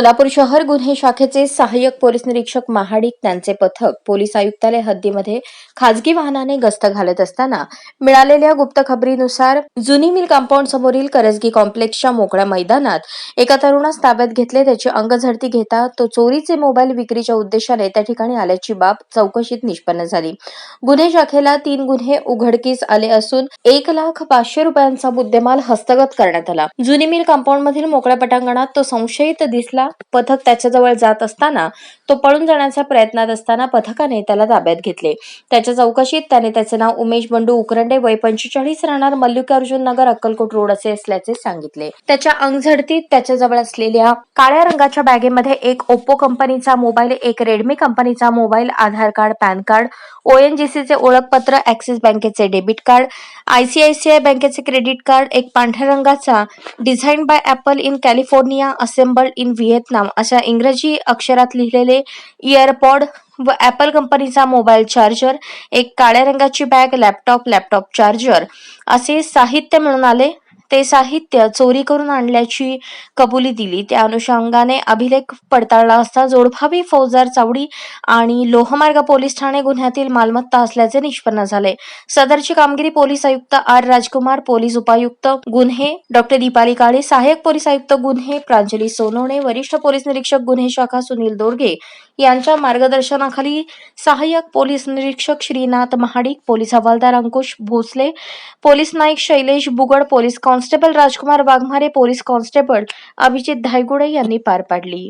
सोलापूर शहर गुन्हे शाखेचे सहाय्यक पोलीस निरीक्षक महाडिक त्यांचे पथक पोलीस आयुक्तालय हद्दीमध्ये खाजगी वाहनाने गस्त घालत असताना मिळालेल्या गुप्त खबरीनुसार जुनी मिल कंपाऊंड समोरील करजगी कॉम्प्लेक्सच्या मोकळ्या मैदानात एका तरुणास ताब्यात घेतले त्याची अंगझडती घेता तो चोरीचे मोबाईल विक्रीच्या उद्देशाने त्या ठिकाणी आल्याची बाब चौकशीत निष्पन्न झाली. गुन्हे शाखेला तीन गुन्हे उघडकीस आले असून एक लाख पाचशे रुपयांचा मुद्देमाल हस्तगत करण्यात आला. जुनी मिल कंपाऊंड मधील मोकळ्या पटांगणात तो संशयित दिसला पथक त्याच्याजवळ जात असताना तो पळून जाण्याच्या प्रयत्नात असताना पथकाने त्याला ताब्यात घेतले. त्याच्या चौकशीत त्याने त्याचे नाव उमेश बंडू उकरंडे वय पंचेचाळीस राहणार मल्लिकार्जुन नगर अक्कलकोट रोड असे असल्याचे सांगितले. त्याच्या अंगझडतीत त्याच्याजवळ असलेल्या काळ्या रंगाच्या बॅगेमध्ये एक ओप्पो कंपनीचा मोबाईल एक रेडमी कंपनीचा mobile Aadhaar card PAN card ओएनजीसीचे ओळखपत्र ऍक्सिस बँकेचे डेबिट कार्ड आयसीआयसीआय बँकेचे क्रेडिट कार्ड एक पांढऱ्या रंगाचा design by Apple in California assembled in V Vietnam अशा इंग्रजी अक्षरात लिहिलेले इयरपॉड व ऍपल कंपनीचा मोबाईल चार्जर एक काळ्या रंगाची बॅग लॅपटॉप लॅपटॉप चार्जर असे साहित्य मिळून आले. ते साहित्य चोरी करून आणल्याची कबुली दिली. त्या अनुषंगाने अभिलेख पडताळला असता जोडभावी फौजदार चावडी आणि लोहमार्ग पोलीस ठाणे गुन्ह्यातील मालमत्ता असल्याचे निष्पन्न झाले. सदरची कामगिरी पोलीस आयुक्त आर. राजकुमार पोलीस उपायुक्त गुन्हे डॉक्टर दीपाली काळे सहाय्यक पोलीस आयुक्त गुन्हे प्रांजली सोनवणे वरिष्ठ पोलीस निरीक्षक गुन्हे शाखा सुनील दोरगे यांच्या मार्गदर्शनाखाली सहाय्यक पोलीस निरीक्षक श्रीनाथ महाडिक पोलीस हवालदार Ankush Bhosale police Naik Shailesh Bugad police constable Rajkumar Waghmare police constable Abhijit Dhaygude यांनी पार पाडली.